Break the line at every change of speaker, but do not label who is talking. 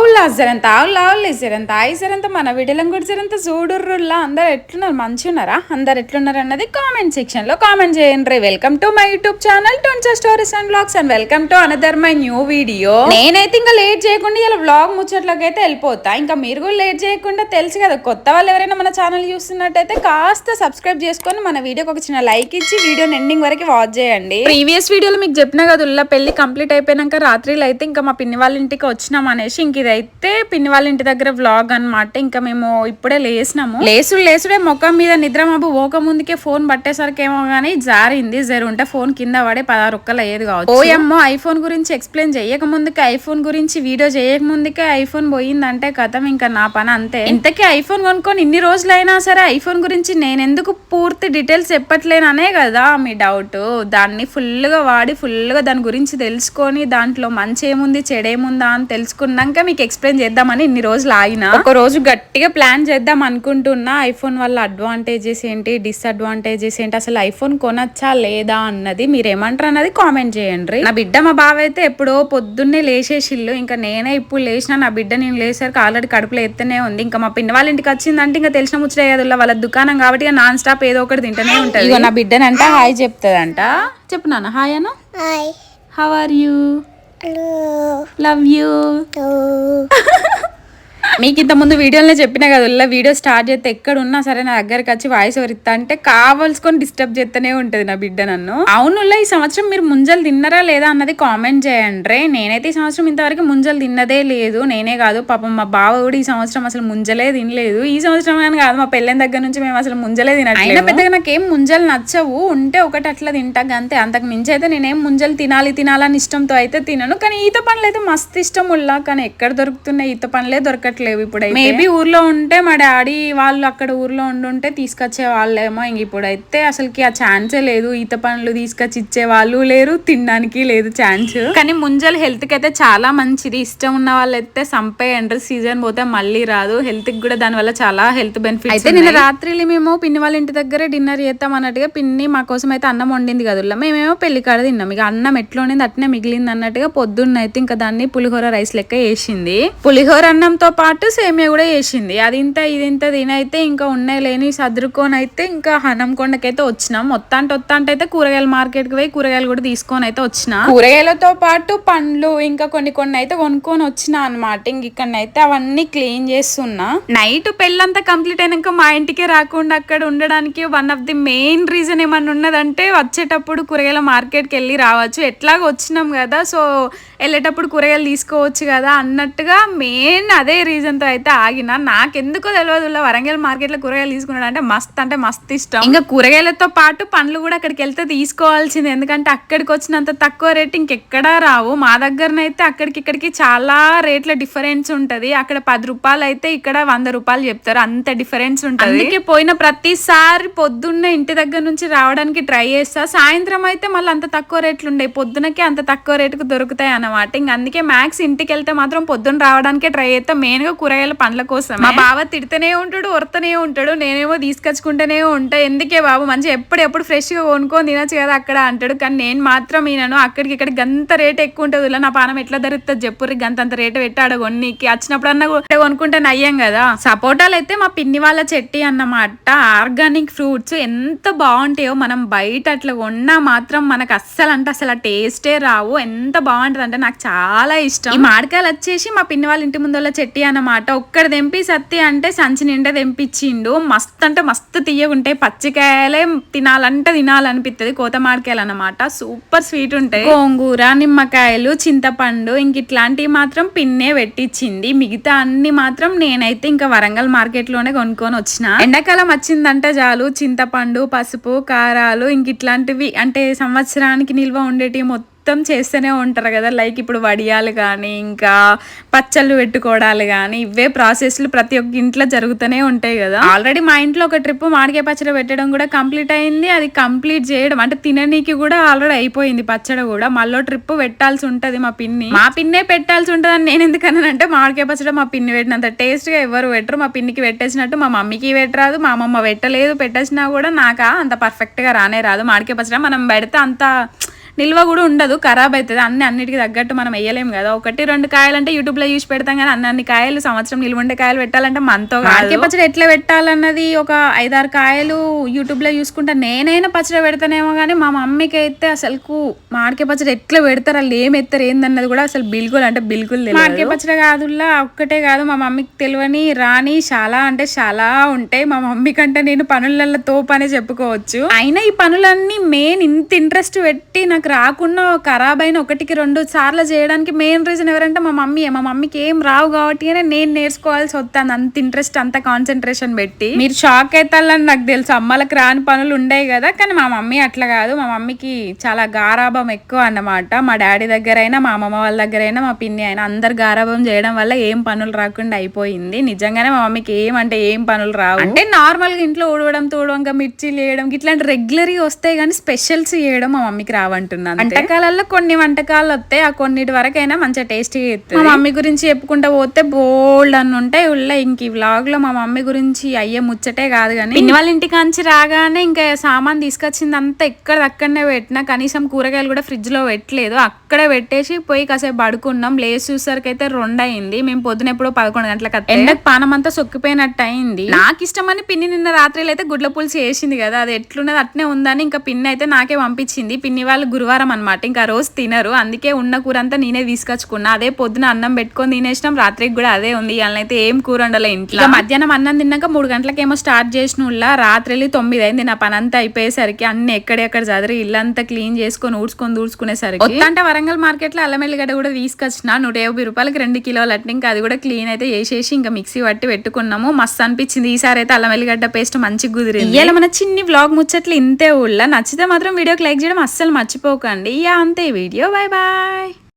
అవులా జరంత అవులా అవులే జరంత ఆయి జరంత మన విడలం కూడా జరంత చూడుర్రుల్లా. అందరు ఎట్లున్నారు? మంచి ఉన్నారా అందరు ఎట్లున్నారు అన్నది కామెంట్ సెక్షన్లో కామెంట్ చేయండి. Welcome to my YouTube channel టొన్సా stories and blogs and welcome to another my new video. నేనైతే ఇంకా లేట్ చేయకుండా ఇలా బ్లాగ్ ముచ్చట్లోకి అయితే వెళ్ళిపోతా. ఇంకా మీరు కూడా లేట్ చేయకుండా తెలుసు కదా కొత్త వాళ్ళు ఎవరైనా మన ఛానల్ చూస్తున్నట్టయితే కాస్త సబ్స్క్రైబ్ చేసుకొని మన వీడియోకి ఒక చిన్న లైక్ ఇచ్చి వీడియో ఎండింగ్ వరకు వాచ్ చేయండి. ప్రీవియస్ వీడియోలో మీకు చెప్పిన కదా ఉల్లా పెళ్ళి కంప్లీట్ అయిపోయినాక రాత్రిలో అయితే ఇంకా మా పిన్ని వాళ్ళ ఇంటికి వచ్చినాం అనేసి ఇంక ఇదైతే పిన్ని వాళ్ళ ఇంటి దగ్గర వ్లాగ్ అన్నమాట. ఇంకా మేము ఇప్పుడే లేసినాము. లేసుడు లేసుడే ముఖం మీద నిద్ర మబ్బు పోక ముందుకే ఫోన్ పట్టేసరికి ఏమో గానీ జారింది. జరు ఉంటే ఫోన్ కింద పడే పదహారు ఒక్కలు అయ్యేది కావచ్చు. ఓయమ్మో ఐఫోన్ గురించి ఎక్స్ప్లెయిన్ చేయక ముందుకే ఐఫోన్ గురించి వీడియో చేయక ముందుకే ఐఫోన్ పోయిందంటే కథం ఇంకా నా పని అంతే. ఇంతకీ ఐఫోన్ కొనుక్కొని ఇన్ని రోజులైనా సరే ఐఫోన్ గురించి నేను ఎందుకు పూర్తి డీటెయిల్స్ చెప్పట్లేననే కదా మీ డౌట్ దాన్ని full గా వాడి full గా దాని గురించి తెలుసుకొని దాంట్లో మంచి ఏముంది చెడేముందా అని తెలుసుకున్నాక మీకు ఎక్స్ప్లెయిన్ చేద్దామని ఇన్ని రోజులు ఆగిన? ఒక రోజు గట్టిగా ప్లాన్ చేద్దాం అనుకుంటున్నా. ఐఫోన్ వల్ల అడ్వాంటేజెస్ ఏంటి? డిస్అడ్వాంటేజెస్ ఏంటి? అసలు ఐఫోన్ కొనచ్చా లేదా అన్నది మీరు ఏమంటారు అన్నది కామెంట్ చేయండి. నా బిడ్డ మా బావ అయితే ఎప్పుడో పొద్దున్నే లేచేసిల్లు ఇంకా నేనే ఇప్పుడు లేచిన నా బిడ్డ నేను లేసరికి ఆల్రెడీ కడుపులో ఎత్తనే ఉంది. ఇంకా మా పిన్ని వాళ్ళ ఇంటికి వచ్చిందంటే ఇంకా తెలిసిన ముచ్చటే కదా వాళ్ళ దుకాణం కాబట్టి నాన్ స్టాప్ ఏదో ఒకటి తింటూనే ఉంటుంది. ఇగో నా బిడ్డనంట హాయ్ చెప్తుందంట. చెప్పు నాన్న హాయ్ అను.
Hi.
How are you Love. Love
you.
మీకు ఇంత ముందు వీడియోలో చెప్పిన కదా వీడియో స్టార్ట్ చేస్తే ఎక్కడ ఉన్నా సరే నా దగ్గరకు వచ్చి వాయిస్ ఓవర్ ఇస్తా అంటే కావాల్సుకొని డిస్టర్బ్ చేస్తూనే ఉంటుంది నా బిడ్డ నన్ను. అవునుల్లా ఈ సంవత్సరం మీరు ముంజలు తిన్నారా లేదా అన్నది కామెంట్ చేయండి నేనైతే ఈ సంవత్సరం ఇంతవరకు ముంజలు తిన్నదే లేదు నేనే కాదు పాపం మా బావ కూడా ఈ సంవత్సరం అసలు ముంజలే తినలేదు. ఈ సంవత్సరం అని కాదు మా పెళ్ళైన దగ్గర నుంచి మేము అసలు ముంజలే తినట్లేదు అయినా పెద్దగా నాకేం ముంజలు నచ్చవు. ఉంటే ఒకటి అట్లా తింటా అంతే అంతకు మించి అయితే నేనేం ముంజలు తినాలి తినాలని ఇష్టంతో అయితే తినను. కానీ ఈత పండ్లు అయితే మస్తు ఇష్టం ఉల్లా. కానీ ఎక్కడ దొరుకుతున్నాయి ఈత పండ్లే దొరకట్లేవు ఇప్పుడు మేబీ ఊర్లో ఉంటే మా డాడీ వాళ్ళు అక్కడ ఊర్లో ఉండుంటే తీసుకొచ్చే వాళ్ళేమో ఇంక ఇప్పుడైతే అసలుకి ఆ ఛాన్సే లేదు. ఈత పండ్లు తీసుకొచ్చి ఇచ్చే వాళ్ళు లేరు తినడానికి లేదు ఛాన్స్. కానీ ముంజలు హెల్త్కి అయితే చాలా మంచిది. ఇష్టం ఉన్న వాళ్ళైతే సంపేయండి సీజన్ పోతే మళ్ళీ రాదు. హెల్త్కి కూడా దాని వల్ల చాలా హెల్త్ బెనిఫిట్ అయితే నిన్న రాత్రి మేము పిన్ని వాళ్ళ ఇంటి దగ్గర డిన్నర్ చేద్దాం అన్నట్టుగా పిన్ని మా కోసం అయితే అన్నం వండింది కదా మేమేమో పెళ్ళి కాడ తిన్నాం. ఇక అన్నం ఎట్లా ఉండింది అట్నే మిగిలింది అన్నట్టుగా పొద్దున్న అయితే ఇంకా దాన్ని పులిహోర రైస్ లెక్క వేసింది. పులిహోర అన్నంతో పాటు సేమియా కూడా వేసింది అది ఇంత ఇది ఇంత తినైతే ఇంకా ఉన్నాయి లేని సదురుకొని అయితే ఇంకా హనంకొండకైతే వచ్చినాం. మొత్తాంటి వత్తాంటి అయితే కూరగాయల మార్కెట్కి పోయి కూరగాయలు కూడా తీసుకొని అయితే వచ్చిన. కూరగాయలతో పాటు పండ్లు ఇంకా కొన్ని కొన్ని అయితే కొనుక్కొని వచ్చిన అనమాట ఇంక ఇక్కడనైతే అవన్నీ క్లీన్ చేస్తున్నా. నైట్ పెళ్ళంతా కంప్లీట్ అయినాక మా ఇంటికే రాకుండా అక్కడ ఉండడానికి one of the main reason ఏమన్నా ఉన్నదంటే వచ్చేటప్పుడు కూరగాయల మార్కెట్కి వెళ్ళి రావచ్చు. ఎట్లాగో వచ్చినాం కదా సో వెళ్ళేటప్పుడు కూరగాయలు తీసుకోవచ్చు కదా అన్నట్టుగా మెయిన్ అదే రీజన్తో అయితే ఆగిన నాకెందుకో తెలియదు వరంగల్ మార్కెట్లో కూరగాయలు తీసుకున్నాడు అంటే మస్త్ అంటే మస్త్ ఇష్టం. ఇంకా కూరగాయలతో పాటు పండ్లు కూడా అక్కడికి వెళ్తే తీసుకోవాల్సింది. ఎందుకంటే అక్కడికి వచ్చినంత తక్కువ రేట్ ఇంకెక్కడా రావు. మా దగ్గరనైతే అక్కడికి ఇక్కడికి చాలా రేట్ల డిఫరెన్స్ ఉంటది. అక్కడ పది రూపాయలు అయితే ఇక్కడ వంద రూపాయలు చెప్తారు. అంత డిఫరెన్స్ ఉంటుంది. అందుకే పోయిన ప్రతిసారి పొద్దున్నే ఇంటి దగ్గర నుంచి రావడానికి ట్రై చేస్తా. సాయంత్రం అయితే మళ్ళీ అంత తక్కువ రేట్లు ఉండే. పొద్దునకే అంత తక్కువ రేటుకు దొరుకుతాయి అన్నమాట. ఇంక అందుకే మ్యాక్స్ ఇంటికి వెళ్తే మాత్రం పొద్దున్న రావడానికే ట్రై చేస్తా. మెయిన్ కూరగాయలు కూరగాయల పండ్ల కోసం మా బావ తిడుతూనే ఉంటాడు ఉరతనే ఉంటాడు నేనేమో తీసుకొచ్చుకుంటూనే ఉంటా. ఎందుకే బాబు మంచిగా ఎప్పుడు ఎప్పుడు ఫ్రెష్గా కొనుక్కొని తినచ్చు కదా అక్కడ అంటాడు. కానీ నేను మాత్రం ఈయనను అక్కడికి ఇక్కడికి గంత రేట్ ఎక్కువ ఉంటుంది. ఇలా నా పానం ఎట్లా దొరుకుతుంది చెప్పుర్రి గంత అంత రేటు పెట్టాడు కొన్నికి. వచ్చినప్పుడన్నా కూడా కొనుక్కుంటే నయ్యం కదా. సపోటాలు అయితే మా పిన్ని వాళ్ళ చెట్టి అన్నమాట. ఆర్గానిక్ ఫ్రూట్స్ ఎంత బాగుంటాయో మనం బయట అట్లా కొన్నా మాత్రం మనకు అస్సలు అంటే అసలు ఆ టేస్టే రావు. ఎంత బాగుంటది అంటే నాకు చాలా ఇష్టం. ఈ మామిడికాయలు వచ్చేసి మా పిన్ని వాళ్ళ ఇంటి ముందు చెట్టి అన్న అన్నమాట. ఒక్కడ తెంపి సత్తి అంటే సంచి నిండా తెంపించిండు. మస్తు అంటే మస్తు తీయగుంటాయి పచ్చికాయలే తినాలంటే తినాలనిపిస్తుంది కోత మామిడికాయలు అన్నమాట. సూపర్ స్వీట్ ఉంటాయి. గోంగూర నిమ్మకాయలు చింతపండు ఇంక ఇట్లాంటివి మాత్రం పిన్నే పెట్టించింది మిగతా అన్ని మాత్రం నేనైతే ఇంకా వరంగల్ మార్కెట్లోనే కొనుక్కొని వచ్చిన. ఎండాకాలం వచ్చిందంటే చాలు. చింతపండు పసుపు కారాలు ఇంక ఇట్లాంటివి. అంటే సంవత్సరానికి నిల్వ ఉండేటివి మొత్తం చేస్తూనే ఉంటారు కదా. లైక్ ఇప్పుడు వడియాలు కానీ ఇంకా పచ్చళ్ళు పెట్టుకోవడాలు కానీ ఇవే ప్రాసెస్లు ప్రతి ఒక్క ఇంట్లో జరుగుతూనే ఉంటాయి కదా. ఆల్రెడీ మా ఇంట్లో ఒక ట్రిప్ మామిడికాయ పచ్చడి పెట్టడం కూడా కంప్లీట్ అయింది. అది కంప్లీట్ చేయడం అంటే తిననీకి కూడా ఆల్రెడీ అయిపోయింది పచ్చడి కూడా. మళ్ళీ ట్రిప్ పెట్టాల్సి ఉంటది మా పిన్ని. మా పిన్నే పెట్టాల్సి ఉంటుంది అని నేను ఎందుకన్నానంటే మామిడికాయ పచ్చడి మా పిన్ని పెట్టినంత టేస్ట్గా ఎవరు పెట్టరు. మా పిన్నికి పెట్టేసినట్టు మా మమ్మీకి పెట్టరాదు. మా అమ్మమ్మ పెట్టలేదు. పెట్టేసినా కూడా నాకా అంత పర్ఫెక్ట్గా రానే రాదు. మామిడికాయ పచ్చడి మనం పెడితే అంత నిల్వ కూడా ఉండదు ఖరాబ్ అవుతుంది అన్ని అన్నిటికి తగ్గట్టు మనం వేయలేము కదా. ఒకటి రెండు కాయలు అంటే యూట్యూబ్లో చూసి పెడతాం కానీ అన్ని అన్ని కాయలు సంవత్సరం నిల్వ ఉండే కాయలు పెట్టాలంటే మనతో కాకే పచ్చడి ఎట్లా పెట్టాలన్నది ఒక ఐదారు కాయలు యూట్యూబ్లో చూసుకుంటా నేనైనా పచ్చడి పెడతానేమో కానీ మా మమ్మీకి అయితే అసలుకు మామిడికాయ పచ్చడి ఎట్లా పెడతారు వాళ్ళు ఏం ఎత్తారు ఏందన్నది కూడా అసలు బిల్కుల్ అంటే బిల్కుల్ మామిడికాయ పచ్చడి కాదుల్లా ఒక్కటే కాదు. మా మమ్మీకి తెలియని రాని చాలా అంటే చాలా ఉంటాయి. మా మమ్మీ కంటే నేను పనులలో తోపనే చెప్పుకోవచ్చు. అయినా ఈ పనులన్నీ మెయిన్ ఇంత ఇంట్రెస్ట్ పెట్టి నాకు రాకుండా ఖరాబ్ అయిన ఒకటికి రెండు సార్లు చేయడానికి మెయిన్ రీజన్ ఎవరంటే మా మమ్మీ మా మమ్మీకి ఏం రావు కాబట్టి నేను నేర్చుకోవాల్సి వస్తాను అంత ఇంట్రెస్ట్ అంత కాన్సన్ట్రేషన్ పెట్టి. మీరు షాక్ అవుతారని నాకు తెలుసు. అమ్మలకు రాని పనులు ఉండేవి కదా. కానీ మా మమ్మీ అట్లా కాదు. మా మమ్మీకి చాలా గారాభం ఎక్కువ అన్నమాట. మా డాడీ దగ్గర అయినా మా అమ్మమ్మ వాళ్ళ దగ్గర అయినా మా పిన్ని అయినా అందరు గారాభం చేయడం వల్ల ఏం పనులు రాకుండా అయిపోయింది. నిజంగానే మా మమ్మీకి ఏం అంటే ఏం పనులు రావు. అంటే నార్మల్గా ఇంట్లో ఊడవడం తూడవంగా మిర్చీలు వేయడం ఇట్లాంటి రెగ్యులర్ వస్తాయి కానీ స్పెషల్స్ చేయడం మా మమ్మీకి రావంటున్నాను వంటకాలలో కొన్ని వంటకాలు వస్తాయి ఆ కొన్నిటి వరకైనా మంచిగా టేస్టీ మా మమ్మీ గురించి చెప్పుకుంటా పోతే బోల్డ్ అని ఉంటాయి ఉల్ల ఇంక ఈ వ్లాగ్లో మా మమ్మీ గురించి అయ్యే ముచ్చటే కాదు కానీ పిన్ని వాళ్ళ ఇంటికి అంచి రాగానే ఇంకా సామాన్ తీసుకొచ్చింది అంతా ఎక్కడ అక్కడనే పెట్టినా. కనీసం కూరగాయలు కూడా ఫ్రిడ్జ్లో పెట్టలేదు. అక్కడే పెట్టేసి పోయి కాసేపు పడుకున్నాం. లేచి చూసరికి అయితే రెండు అయింది మేము పొద్దున ఎప్పుడో పదకొండు గంటలకు ఎండకు పానం అంతా సొక్కిపోయినట్టు అయింది నాకు ఇష్టమని పిన్ని నిన్న రాత్రిలో అయితే గుడ్ల పులుసు వేసింది కదా. అది ఎట్లున్నది అట్నే ఉందని ఇంకా పిన్ని అయితే నాకే పంపించింది. పిన్ని వాళ్ళు గురువారం అనమాట ఇంకా రోజు తినరు. అందుకే ఉన్న కూర అంతా నేనే తీసుకొచ్చుకున్నా. అదే పొద్దున అన్నం పెట్టుకొని తినేసినాం. రాత్రికి కూడా అదే ఉంది. అయితే ఏం కూర ఉండలే ఇంట్లో. మధ్యాహ్నం అన్నం తిన్నాక మూడు గంటలకేమో స్టార్ట్ చేసిన రాత్రి తొమ్మిది అయింది. నా పని అంతా అయిపోయేసరికి అన్ని ఎక్కడెక్కడ చదిరి ఇల్లంతా క్లీన్ చేసుకొని ఊడ్చుకొని ఊడ్చుకునేసరికి అంటే వరంగల్ మార్కెట్లో అల్లం ఎల్లిగడ్డ కూడా తీసుకొచ్చిన. నూట యాభై రూపాయలకి రెండు కిలోలు అట్లా ఇంకా అది కూడా క్లీన్ అయితే చేసేసి ఇంకా మిక్సీ పట్టి పెట్టుకున్నాము. మస్తు అనిపించింది. ఈసారి అయితే అల్లం ఎల్లిగడ్డ పేస్ట్ మంచిగా కుదిరింది. ఇవాళ మన చిన్ని వ్లాగ్ ముచ్చట్లు ఇంతే ఊళ్ళ. నచ్చితే మాత్రం వీడియోకి లైక్ చేయడం అస్సలు మర్చిపోకండి అంతే వీడియో. Bye bye